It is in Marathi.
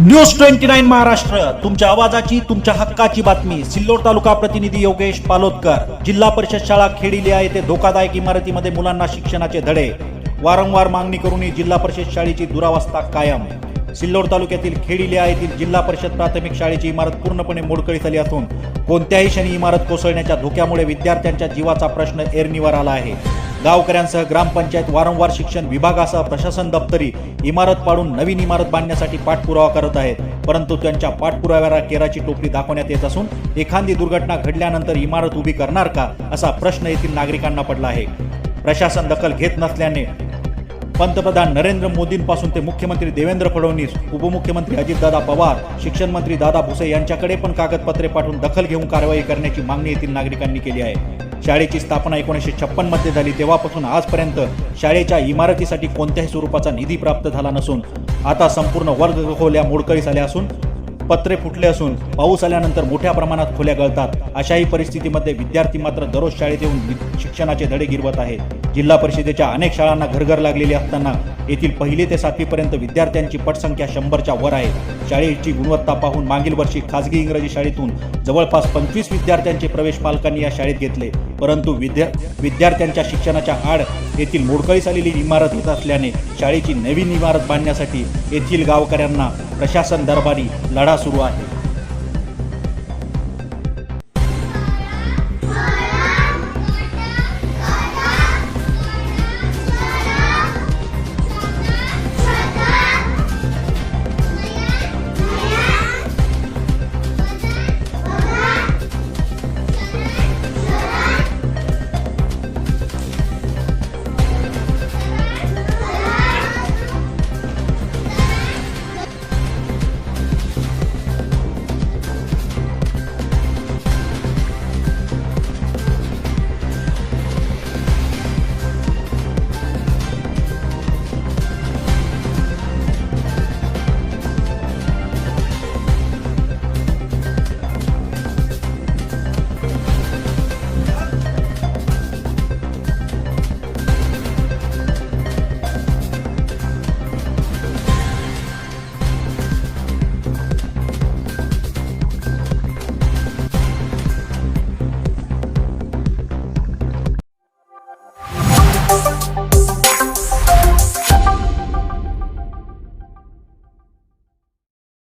News twenty nine Maharashtra. तुमच्या आवाजाची तुमच्या हक्काची बातमी. सिल्लोड तालुका प्रतिनिधी योगेश पालोदकर. जिल्हा परिषद शाळा खेडिलिया येथे धोकादायक इमारतीमध्ये मुलांना शिक्षणाचे धडे. वारंवार मागणी करूनही जिल्हा परिषद शाळेची दुरावस्था कायम. सिल्लोड तालुक्यातील खेडिल्या येथील जिल्हा परिषद प्राथमिक शाळेची इमारत पूर्णपणे मोडकळी झाली असून कोणत्याही क्षणी इमारत कोसळण्याच्या धोक्यामुळे विद्यार्थ्यांच्या जीवाचा प्रश्न एरणीवर आला आहे. गावकऱ्यांसह ग्रामपंचायत वारंवार शिक्षण विभागासह प्रशासन दप्तरी इमारत पाडून नवीन इमारत बांधण्यासाठी पाठपुरावा करत आहेत. परंतु त्यांच्या पाठपुराव्याला केराची टोपली दाखवण्यात येत असून एखादी दुर्घटना घडल्यानंतर इमारत उभी करणार का असा प्रश्न येथील नागरिकांना पडला आहे. प्रशासन दखल घेत नसल्याने पंतप्रधान नरेंद्र मोदींपासून ते मुख्यमंत्री देवेंद्र फडणवीस उपमुख्यमंत्री अजितदादा पवार शिक्षण मंत्री दादा भुसे यांच्याकडे पण कागदपत्रे पाठवून दखल घेऊन कारवाई करण्याची मागणी येथील नागरिकांनी केली आहे. शाळेची स्थापना एकोणीसशे छप्पनमध्ये झाली तेव्हापासून आजपर्यंत शाळेच्या इमारतीसाठी कोणत्याही स्वरूपाचा निधी प्राप्त झाला नसून आता संपूर्ण वर्ग खोल्या मोडकळीस आल्या असून पत्रे फुटले असून पाऊस आल्यानंतर मोठ्या प्रमाणात खोल्या गळतात. अशाही परिस्थितीमध्ये विद्यार्थी मात्र दररोज शाळेत येऊन शिक्षणाचे धडे गिरवत आहेत. जिल्हा परिषदेच्या अनेक शाळांना घरघर लागलेली असताना येथील पहिले ते सातवीपर्यंत विद्यार्थ्यांची पटसंख्या शंभरच्या वर आहे. शाळेची गुणवत्ता पाहून मागील वर्षी खासगी इंग्रजी शाळेतून जवळपास पंचवीस विद्यार्थ्यांचे प्रवेश पालकांनी या शाळेत घेतले. परंतु विद्या विद्यार्थ्यांच्या शिक्षणाच्या आड येथील मोडकळीस आलेली इमारत येत असल्याने शाळेची नवीन इमारत बांधण्यासाठी येथील गावकऱ्यांना प्रशासन दरबारी लढा सुरू आहे.